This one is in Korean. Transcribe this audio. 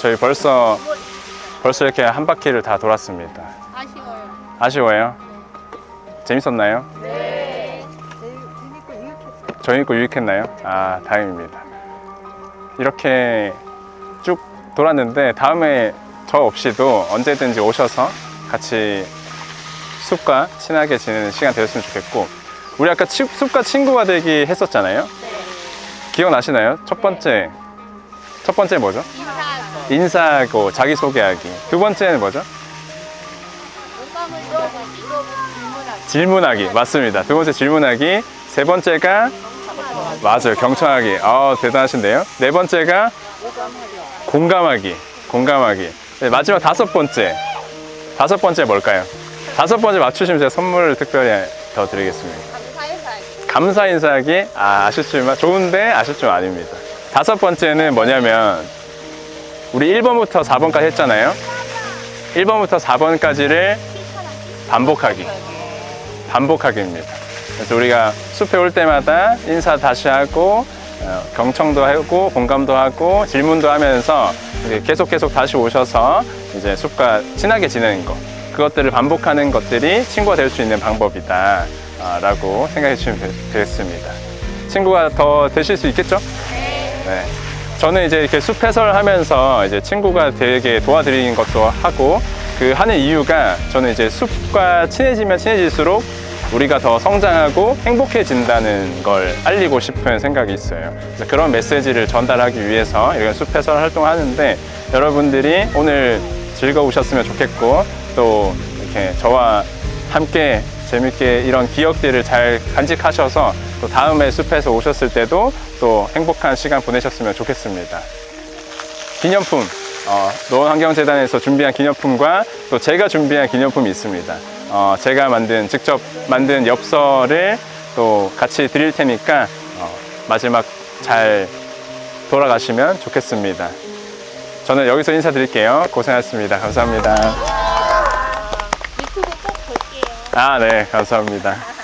저희 벌써 벌써 이렇게 한 바퀴를 다 돌았습니다. 아쉬워요. 아쉬워요? 재밌었나요? 재밌고 유익했어요. 재밌고 유익했나요? 아, 다행입니다. 이렇게 쭉 돌았는데 다음에 저 없이도 언제든지 오셔서 같이 숲과 친하게 지내는 시간 되었으면 좋겠고 우리 아까 치- 숲과 친구가 되기 했었잖아요. 기억나시나요? 첫 번째 첫 번째 뭐죠? 인사하고 인사하고 자기소개하기. 두 번째는 뭐죠? 들어가고 질문하고 질문하기. 맞습니다. 두 번째 질문하기. 세 번째가 맞아요. 경청하기. 아, 대단하신데요. 네 번째가 공감하기. 공감하기. 네, 마지막 다섯 번째. 다섯 번째 뭘까요? 다섯 번째 맞추시면 제가 선물을 특별히 더 드리겠습니다. 감사해서 감사 인사하기. 아, 아쉽지만 좋은데 아쉽지만 아닙니다. 다섯 번째는 뭐냐면 우리 1번부터 4번까지 했잖아요. 1번부터 4번까지를 반복하기. 반복하기입니다. 그래서 우리가 숲에 올 때마다 인사 다시 하고 어, 경청도 하고 공감도 하고 질문도 하면서 계속 계속 다시 오셔서 이제 숲과 친하게 지내는 것 그것들을 반복하는 것들이 친구가 될 수 있는 방법이다 아, 라고 생각해 주시면 되- 되겠습니다. 친구가 더 되실 수 있겠죠? 네. 저는 이제 이렇게 숲 해설하면서 이제 친구가 되게 도와드리는 것도 하고 그 하는 이유가 저는 이제 숲과 친해지면 친해질수록 우리가 더 성장하고 행복해진다는 걸 알리고 싶은 생각이 있어요. 그래서 그런 메시지를 전달하기 위해서 이런 숲 해설 활동을 하는데 여러분들이 오늘 즐거우셨으면 좋겠고 또 이렇게 저와 함께 재밌게 이런 기억들을 잘 간직하셔서 또 다음에 숲에서 오셨을 때도 또 행복한 시간 보내셨으면 좋겠습니다. 기념품, 어, 노원환경재단에서 준비한 기념품과 또 제가 준비한 기념품이 있습니다. 어, 제가 만든, 직접 만든 엽서를 또 같이 드릴 테니까 어, 마지막 잘 돌아가시면 좋겠습니다. 저는 여기서 인사드릴게요. 고생하셨습니다. 감사합니다. 유튜브 꼭 볼게요. 아, 네, 감사합니다.